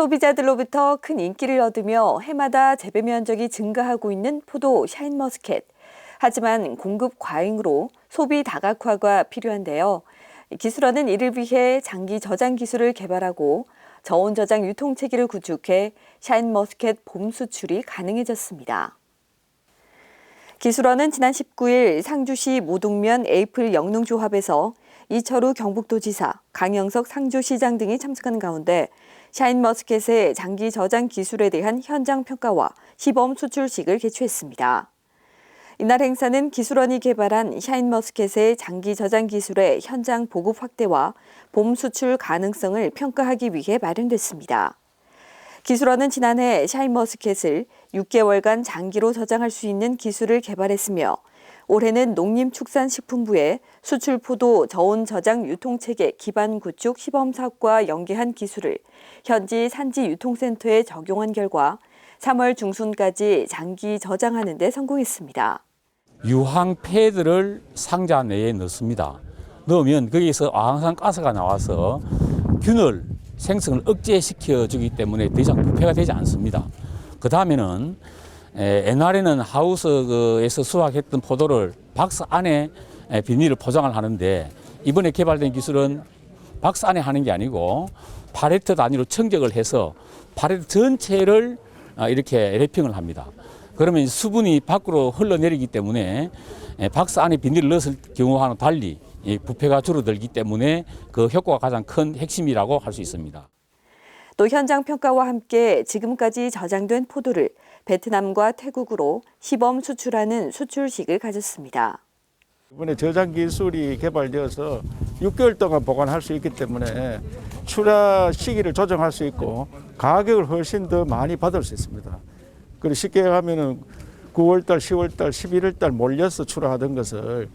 소비자들로부터 큰 인기를 얻으며 해마다 재배 면적이 증가하고 있는 포도 샤인머스켓. 하지만 공급 과잉으로 소비 다각화가 필요한데요. 기술원은 이를 위해 장기 저장 기술을 개발하고 저온 저장 유통 체계를 구축해 샤인머스켓 봄 수출이 가능해졌습니다. 기술원은 지난 19일 상주시 모동면 에이플 영농조합에서 이철우 경북도지사, 강영석 상주시장 등이 참석한 가운데 샤인머스켓의 장기 저장 기술에 대한 현장 평가와 시범 수출식을 개최했습니다. 이날 행사는 기술원이 개발한 샤인머스켓의 장기 저장 기술의 현장 보급 확대와 봄 수출 가능성을 평가하기 위해 마련됐습니다. 기술원은 지난해 샤인머스켓을 6개월간 장기로 저장할 수 있는 기술을 개발했으며 올해는 농림축산식품부의 수출 포도 저온 저장 유통체계 기반 구축 시범 사업과 연계한 기술을 현지 산지 유통센터에 적용한 결과 3월 중순까지 장기 저장하는 데 성공했습니다. 유황 패드를 상자 내에 넣습니다. 넣으면 거기서 아항산 가스가 나와서 균을 생성을 억제시켜 주기 때문에 더 이상 부패가 되지 않습니다. 그 다음에는 옛날에는 하우스에서 수확했던 포도를 박스 안에 에, 비닐을 포장을 하는데 이번에 개발된 기술은 박스 안에 하는 게 아니고 팔레트 단위로 청적을 해서 팔레트 전체를 아, 이렇게 랩핑을 합니다. 그러면 수분이 밖으로 흘러내리기 때문에 에, 박스 안에 비닐을 넣었을 경우와는 달리 이 부패가 줄어들기 때문에 그 효과가 가장 큰 핵심이라고 할 수 있습니다. 또 현장 평가와 함께 지금까지 저장된 포도를 베트남과 태국으로 시범 수출하는 수출식을 가졌습니다. 이번에 저장 기술이 개발되어서 6개월 동안 보관할 수 있기 때문에 출하 시기를 조정할 수 있고 가격을 훨씬 더 많이 받을 수 있습니다. 그리고 쉽게 하면은 9월달, 10월달, 11월달 몰려서 출하하던 것을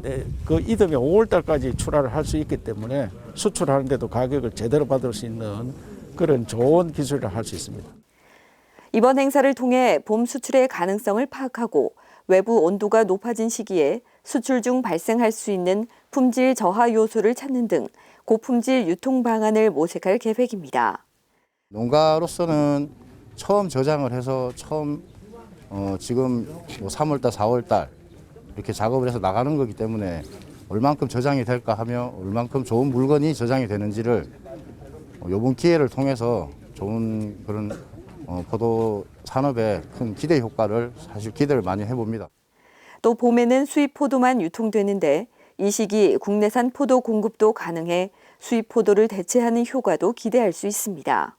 네, 그 이듬해 5월달까지 출하를 할 수 있기 때문에 수출하는데도 가격을 제대로 받을 수 있는 그런 좋은 기술을 할 수 있습니다. 이번 행사를 통해 봄 수출의 가능성을 파악하고 외부 온도가 높아진 시기에 수출 중 발생할 수 있는 품질 저하 요소를 찾는 등 고품질 유통 방안을 모색할 계획입니다. 농가로서는 처음 저장을 해서 처음 어 지금 뭐 3월달, 4월달 이렇게 작업을 해서 나가는 거기 때문에 얼만큼 저장이 될까 하며 얼만큼 좋은 물건이 저장이 되는지를 이번 기회를 통해서 좋은 그런 어, 포도 산업에 큰 기대 효과를 사실 기대를 많이 해봅니다. 또 봄에는 수입 포도만 유통되는데 이 시기 국내산 포도 공급도 가능해 수입 포도를 대체하는 효과도 기대할 수 있습니다.